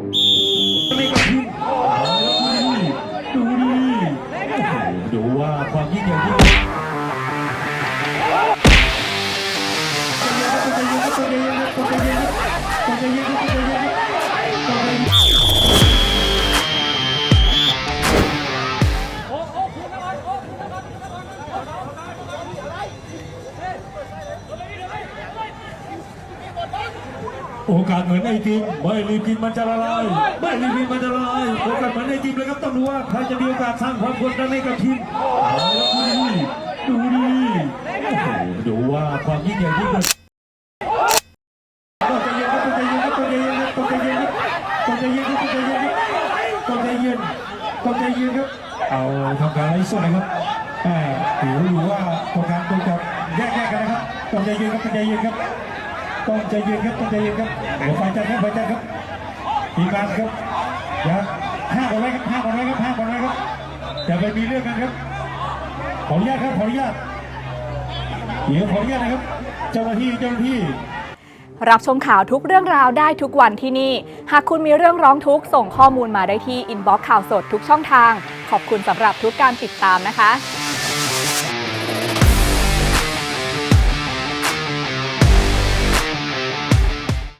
ไม่กับทีมเอาแล้วดูดิดูว่าความยิ่งใหญ่ที่ใจเย็นครับใจเย็นครับใจเย็นครับใจเย็นครับใจเย็นครับ โอกาสเหมือนไอทีมไม่รีบกินมันจะละลายไม่รีบกินมันจะละลายโอกาสเหมือนไอทีมเลยครับต้องดูว่าใครจะมีโอกาสสร้างความกดดันให้กับทีมเอาดูดิดูดิโอ้โหดูว่าความยิ่งใหญ่ที่เกิดต้องใจเย็นครับต้องใจเย็นต้องใจเย็นต้องใจเย็นต้องใจเย็นต้องใจเย็นต้องใจเย็นต้องใจเย็นเอาทำการไล่สดนะครับแหมถือว่าโครงการตัวจะแยกๆกันนะครับต้องใจเย็นครับต้องใจเย็นครับ ต้องใจเย็นครับต้องใจเย็นครับโอ้ไฟจัดครับไฟจัดครับทีมงานครับอย่าห้ามกันไว้ครับห้ามกันไว้ครับห้ามกันไว้ครับอย่าไปมีเรื่องกันครับ ขออนุญาตครับขออนุญาตเดี๋ยวขออนุญาตนะครับ เจ้าหน้าที่เจ้าหน้าที่รับชมข่าวทุกเรื่องราวได้ทุกวันที่นี่ หากคุณมีเรื่องร้องทุกข์ส่งข้อมูลมาได้ที่อินบ็อกซ์ข่าวสดทุกช่องทาง ขอบคุณสำหรับทุกการติดตามนะคะ